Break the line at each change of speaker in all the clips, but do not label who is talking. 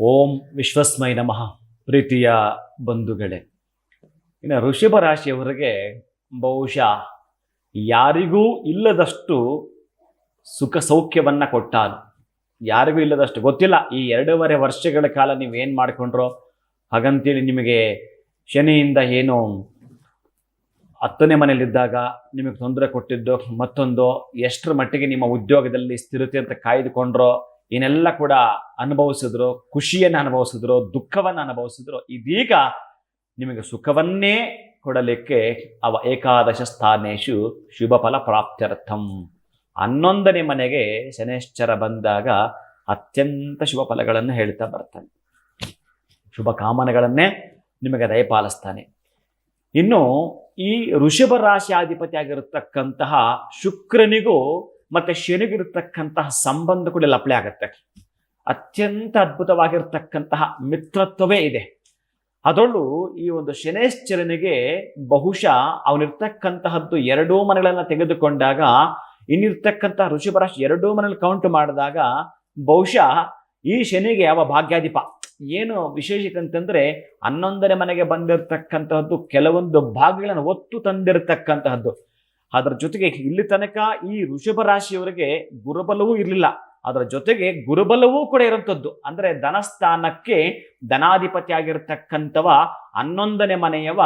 ಓಂ ವಿಶ್ವಸ್ಮೈ ನಮಃ, ಪ್ರೀತಿಯ ಬಂಧುಗಳೇ. ಇನ್ನು ಋಷಭ ರಾಶಿಯವರಿಗೆ ಬಹುಶಃ ಯಾರಿಗೂ ಇಲ್ಲದಷ್ಟು ಸುಖ ಸೌಖ್ಯವನ್ನು ಕೊಟ್ಟಾನು ಯಾರಿಗೂ ಇಲ್ಲದಷ್ಟು, ಗೊತ್ತಿಲ್ಲ, ಈ ಎರಡೂವರೆ ವರ್ಷಗಳ ಕಾಲ ನೀವೇನು ಮಾಡಿಕೊಂಡ್ರೋ, ಹಾಗಂತೇಳಿ ನಿಮಗೆ ಶನಿಯಿಂದ ಏನು ಹತ್ತನೇ ಮನೆಯಲ್ಲಿದ್ದಾಗ ನಿಮಗೆ ತೊಂದರೆ ಕೊಟ್ಟಿದ್ದು, ಮತ್ತೊಂದು, ಎಷ್ಟರ ಮಟ್ಟಿಗೆ ನಿಮ್ಮ ಉದ್ಯೋಗದಲ್ಲಿ ಸ್ಥಿರತೆ ಅಂತ ಕಾಯ್ದುಕೊಂಡ್ರೋ ಏನೆಲ್ಲ ಕೂಡ ಅನುಭವಿಸಿದ್ರು, ಖುಷಿಯನ್ನು ಅನುಭವಿಸಿದ್ರು, ದುಃಖವನ್ನು ಅನುಭವಿಸಿದ್ರು, ಇದೀಗ ನಿಮಗೆ ಸುಖವನ್ನೇ ಕೊಡಲಿಕ್ಕೆ ಅವ ಏಕಾದಶ ಸ್ಥಾನೇಶು ಶುಭ ಫಲ ಪ್ರಾಪ್ತ್ಯರ್ಥಂ. ಹನ್ನೊಂದನೇ ಮನೆಗೆ ಶನೇಶ್ಚರ ಬಂದಾಗ ಅತ್ಯಂತ ಶುಭ ಫಲಗಳನ್ನು ಹೇಳ್ತಾ ಬರ್ತಾನೆ. ಶುಭ ಕಾಮನೆಗಳನ್ನೇ ನಿಮಗೆ ದಯಪಾಲಿಸ್ತಾನೆ. ಇನ್ನು ಈ ಋಷಭ ರಾಶಿಯಾಧಿಪತಿ ಆಗಿರತಕ್ಕಂತಹ ಶುಕ್ರನಿಗೂ ಮತ್ತೆ ಶನಿಗಿರ್ತಕ್ಕಂತಹ ಸಂಬಂಧ ಕೂಡ ಇಲ್ಲಿ ಅಪ್ಲೈ ಆಗುತ್ತೆ. ಅತ್ಯಂತ ಅದ್ಭುತವಾಗಿರ್ತಕ್ಕಂತಹ ಮಿತ್ರತ್ವವೇ ಇದೆ. ಅದರಲ್ಲೂ ಈ ಒಂದು ಶನೇಶ್ಚರನಿಗೆ ಬಹುಶಃ ಅವನಿರ್ತಕ್ಕಂತಹದ್ದು ಎರಡೂ ಮನೆಗಳನ್ನು ತೆಗೆದುಕೊಂಡಾಗ, ಇನ್ನಿರ್ತಕ್ಕಂತಹ ಋಷಿಪರಾಶ ರಾಶಿ ಎರಡೂ ಮನೇಲಿ ಕೌಂಟ್ ಮಾಡಿದಾಗ ಬಹುಶಃ ಈ ಶನಿಗೆ ಯಾವ ಭಾಗ್ಯಾಧಿಪ. ಏನು ವಿಶೇಷತೆ ಅಂತಂದ್ರೆ ಹನ್ನೊಂದನೇ ಮನೆಗೆ ಬಂದಿರತಕ್ಕಂತಹದ್ದು ಕೆಲವೊಂದು ಭಾಗಗಳನ್ನು ಒತ್ತು ತಂದಿರತಕ್ಕಂತಹದ್ದು. ಅದರ ಜೊತೆಗೆ ಇಲ್ಲಿ ತನಕ ಈ ಋಷಭ ರಾಶಿಯವರಿಗೆ ಗುರುಬಲವೂ ಇರಲಿಲ್ಲ. ಅದರ ಜೊತೆಗೆ ಗುರುಬಲವೂ ಕೂಡ ಇರುವಂಥದ್ದು ಅಂದರೆ ಧನಸ್ಥಾನಕ್ಕೆ ಧನಾಧಿಪತಿ ಆಗಿರತಕ್ಕಂಥವ ಹನ್ನೊಂದನೇ ಮನೆಯವ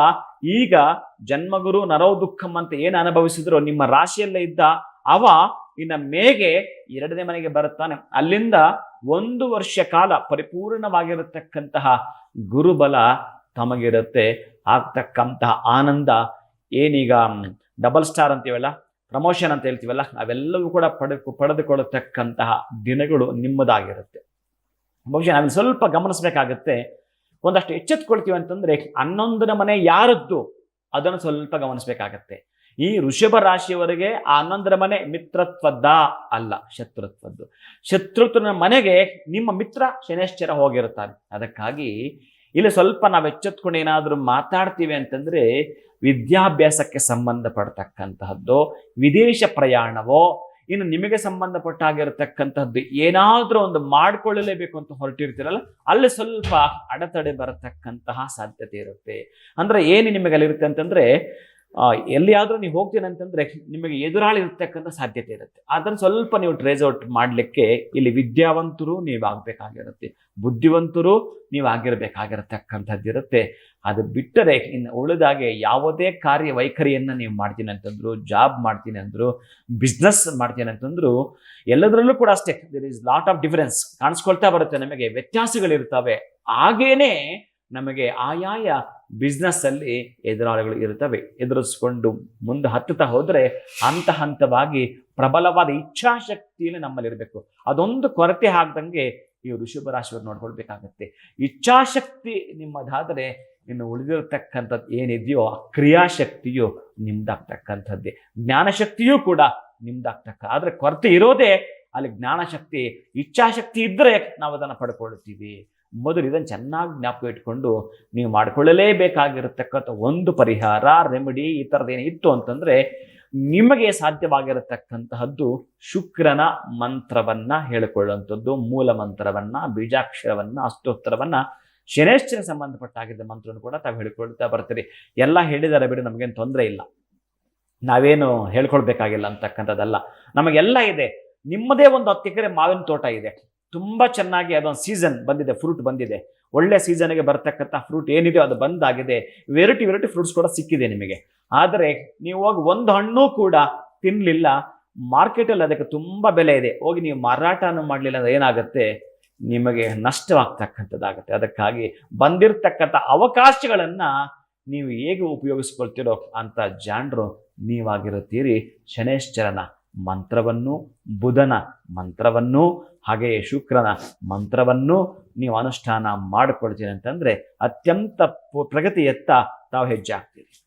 ಈಗ ಜನ್ಮಗುರು ನರೋ ದುಃಖಂ ಅಂತ ಏನು ಅನುಭವಿಸಿದ್ರು ನಿಮ್ಮ ರಾಶಿಯಲ್ಲೇ ಇದ್ದ ಅವ ಇನ್ನ ಮೇಗೆ ಎರಡನೇ ಮನೆಗೆ ಬರುತ್ತಾನೆ. ಅಲ್ಲಿಂದ ಒಂದು ವರ್ಷ ಕಾಲ ಪರಿಪೂರ್ಣವಾಗಿರತಕ್ಕಂತಹ ಗುರುಬಲ ತಮಗಿರುತ್ತೆ. ಆಗ್ತಕ್ಕಂತಹ ಆನಂದ. ಏನೀಗ ಡಬಲ್ ಸ್ಟಾರ್ ಅಂತೀವಲ್ಲ, ಪ್ರಮೋಷನ್ ಅಂತ ಹೇಳ್ತೀವಲ್ಲ, ಅವೆಲ್ಲವೂ ಕೂಡ ಪಡೆ, ಪಡೆದುಕೊಳ್ಳತಕ್ಕಂತಹ ದಿನಗಳು ನಿಮ್ಮದಾಗಿರುತ್ತೆ. ಬಹುಶಃ ನಾವಿಲ್ಲಿ ಸ್ವಲ್ಪ ಗಮನಿಸಬೇಕಾಗುತ್ತೆ, ಒಂದಷ್ಟು ಎಚ್ಚೆತ್ಕೊಳ್ತೀವಿ ಅಂತಂದ್ರೆ ಹನ್ನೊಂದನ ಮನೆ ಯಾರದ್ದು, ಅದನ್ನು ಸ್ವಲ್ಪ ಗಮನಿಸಬೇಕಾಗತ್ತೆ. ಈ ಋಷಭ ರಾಶಿಯವರಿಗೆ ಆ ಹನ್ನೊಂದರ ಮನೆ ಮಿತ್ರತ್ವದ ಅಲ್ಲ, ಶತ್ರುತ್ವದ್ದು. ಶತ್ರುತ್ವನ ಮನೆಗೆ ನಿಮ್ಮ ಮಿತ್ರ ಶನೇಶ್ಚರ ಹೋಗಿರುತ್ತಾರೆ ಅದಕ್ಕಾಗಿ ಇಲ್ಲಿ ಸ್ವಲ್ಪ ನಾವು ಎಚ್ಚೆತ್ಕೊಂಡು ಏನಾದರೂ ಮಾತಾಡ್ತೀವಿ ಅಂತಂದರೆ ವಿದ್ಯಾಭ್ಯಾಸಕ್ಕೆ ಸಂಬಂಧಪಡ್ತಕ್ಕಂತಹದ್ದು, ವಿದೇಶ ಪ್ರಯಾಣವೋ, ಇನ್ನು ನಿಮಗೆ ಸಂಬಂಧಪಟ್ಟಾಗಿರತಕ್ಕಂಥದ್ದು ಏನಾದರೂ ಒಂದು ಮಾಡಿಕೊಳ್ಳಲೇಬೇಕು ಅಂತ ಹೊರಟಿರ್ತೀರಲ್ಲ, ಅಲ್ಲಿ ಸ್ವಲ್ಪ ಅಡೆತಡೆ ಬರತಕ್ಕಂತಹ ಸಾಧ್ಯತೆ ಇರುತ್ತೆ. ಅಂದ್ರೆ ಏನು ನಿಮಗೆ ಅಲ್ಲಿರುತ್ತೆ ಅಂತಂದ್ರೆ ಎಲ್ಲಿಯಾದ್ರೂ ನೀವು ಹೋಗ್ತೀನಿ ಅಂತಂದ್ರೆ ನಿಮಗೆ ಎದುರಾಳಿ ಇರ್ತಕ್ಕಂಥ ಸಾಧ್ಯತೆ ಇರುತ್ತೆ. ಅದನ್ನು ಸ್ವಲ್ಪ ನೀವು ಟ್ರೇಸ್ ಔಟ್ ಮಾಡಲಿಕ್ಕೆ ಇಲ್ಲಿ ವಿದ್ಯಾವಂತರು ನೀವು ಆಗಬೇಕಾಗಿರುತ್ತೆ. ಬುದ್ಧಿವಂತರು ನೀವು ಆಗಿರಬೇಕಾಗಿರತಕ್ಕಂಥದ್ದು ಇರುತ್ತೆ. ಅದು ಬಿಟ್ಟರೆ ಇನ್ನು ಉಳಿದಾಗೆ ಯಾವುದೇ ಕಾರ್ಯ ವೈಖರಿಯನ್ನು ನೀವು ಮಾಡ್ತೀನಿ ಅಂತಂದ್ರು ಜಾಬ್ ಮಾಡ್ತೀನಿ ಅಂದ್ರು ಬಿಸ್ನೆಸ್ ಮಾಡ್ತೀನಿ ಅಂತಂದ್ರು, ಎಲ್ಲದರಲ್ಲೂ ಕೂಡ ಅಷ್ಟೇ. There is lot of difference ಕಾಣಿಸ್ಕೊಳ್ತಾ ಬರುತ್ತೆ ನಮಗೆ. ವ್ಯತ್ಯಾಸಗಳಿರ್ತವೆ. ಹಾಗೇನೆ ನಮಗೆ ಆಯಾಯ ಬಿಸ್ನೆಸ್ಸಲ್ಲಿ ಎದುರಾಳಿಗಳು ಇರ್ತವೆ ಎದುರಿಸ್ಕೊಂಡು ಮುಂದೆ ಹತ್ತುತ್ತಾ ಹೋದರೆ ಹಂತ ಹಂತವಾಗಿ ಪ್ರಬಲವಾದ ಇಚ್ಛಾಶಕ್ತಿಯಲ್ಲಿ ನಮ್ಮಲ್ಲಿ ಇರಬೇಕು ಅದೊಂದು ಕೊರತೆ ಆಗ್ದಂಗೆ ಈ ಋಷಭ ರಾಶಿಯವರು ನೋಡ್ಕೊಳ್ಬೇಕಾಗತ್ತೆ. ಇಚ್ಛಾಶಕ್ತಿ ನಿಮ್ಮದಾದರೆ ಇನ್ನು ಉಳಿದಿರತಕ್ಕಂಥದ್ದು ಏನಿದೆಯೋ ಆ ಕ್ರಿಯಾಶಕ್ತಿಯು ನಿಮ್ದಾಗ್ತಕ್ಕಂಥದ್ದೇ. ಜ್ಞಾನಶಕ್ತಿಯೂ ಕೂಡ ನಿಮ್ದಾಗ್ತಕ್ಕ. ಆದರೆ ಕೊರತೆ ಇರೋದೇ ಅಲ್ಲಿ ಜ್ಞಾನಶಕ್ತಿ, ಇಚ್ಛಾಶಕ್ತಿ ಇದ್ದರೆ ನಾವು ಅದನ್ನು ಪಡ್ಕೊಳ್ತೀವಿ. ಮೊದಲು ಇದನ್ನು ಚೆನ್ನಾಗಿ ಜ್ಞಾಪಕ ಇಟ್ಕೊಂಡು ನೀವು ಮಾಡಿಕೊಳ್ಳಲೇಬೇಕಾಗಿರತಕ್ಕಂಥ ಒಂದು ಪರಿಹಾರ ರೆಮಿಡಿ ಈ ಥರದ್ದೇನು ಇತ್ತು ಅಂತಂದರೆ ನಿಮಗೆ ಸಾಧ್ಯವಾಗಿರತಕ್ಕಂತಹದ್ದು ಶುಕ್ರನ ಮಂತ್ರವನ್ನ ಹೇಳಿಕೊಳ್ಳುವಂಥದ್ದು, ಮೂಲ ಮಂತ್ರವನ್ನ, ಬೀಜಾಕ್ಷರವನ್ನ ಅಷ್ಟೋತ್ತರವನ್ನ ಶನೇಶ್ವರ ಸಂಬಂಧಪಟ್ಟಾಗಿದ್ದ ಮಂತ್ರವನ್ನು ಕೂಡ ತಾವು ಹೇಳಿಕೊಳ್ತಾ ಬರ್ತೀರಿ. ಎಲ್ಲ ಹೇಳಿದ್ದಾರೆ ಬಿಡಿ, ನಮಗೇನು ತೊಂದರೆ ಇಲ್ಲ. ನಾವೇನು ಹೇಳ್ಕೊಳ್ಬೇಕಾಗಿಲ್ಲ ಅಂತಕ್ಕಂಥದ್ದಲ್ಲ. ನಮಗೆಲ್ಲ ಇದೆ. ನಿಮ್ಮದೇ ಒಂದು ಹತ್ತು ಎಕರೆ ಮಾವಿನ ತೋಟ ಇದೆ. ತುಂಬ ಚೆನ್ನಾಗಿ ಅದೊಂದು ಸೀಸನ್ ಬಂದಿದೆ ಫ್ರೂಟ್ ಬಂದಿದೆ. ಒಳ್ಳೆ ಸೀಸನ್ಗೆ ಬರ್ತಕ್ಕಂಥ ಫ್ರೂಟ್ ಏನಿದೆಯೋ ಅದು ಬಂದಾಗಿದೆ. ವೆರೈಟಿ ವೆರೈಟಿ ಫ್ರೂಟ್ಸ್ ಕೂಡ ಸಿಕ್ಕಿದೆ ನಿಮಗೆ. ಆದರೆ ನೀವು ಹೋಗಿ ಒಂದು ಹಣ್ಣು ಕೂಡ ತಿನ್ನಲಿಲ್ಲ ಮಾರ್ಕೆಟಲ್ಲಿ ಅದಕ್ಕೆ ತುಂಬ ಬೆಲೆ ಇದೆ. ಹೋಗಿ ನೀವು ಮಾರಾಟನೂ ಮಾಡಲಿಲ್ಲ ಅಂದರೆ ಏನಾಗುತ್ತೆ? ನಿಮಗೆ ನಷ್ಟವಾಗ್ತಕ್ಕಂಥದ್ದಾಗುತ್ತೆ. ಅದಕ್ಕಾಗಿ ಬಂದಿರತಕ್ಕಂಥ ಅವಕಾಶಗಳನ್ನು ನೀವು ಹೇಗೆ ಉಪಯೋಗಿಸ್ಕೊಳ್ತೀರೋ ಅಂತ ಜಾಣರು ನೀವಾಗಿರುತ್ತೀರಿ. ಶನೇಶ್ಚರನ ಮಂತ್ರವನ್ನು, ಬುಧನ ಮಂತ್ರವನ್ನು, ಹಾಗೆಯೇ ಶುಕ್ರನ ಮಂತ್ರವನ್ನು ನೀವು ಅನುಷ್ಠಾನ ಮಾಡಿಕೊಳ್ತೀರಿ ಅಂತಂದ್ರೆ ಅತ್ಯಂತ ಪ್ರಗತಿಯತ್ತ ತಾವು ಹೆಜ್ಜೆ ಹಾಕ್ತೀರಿ.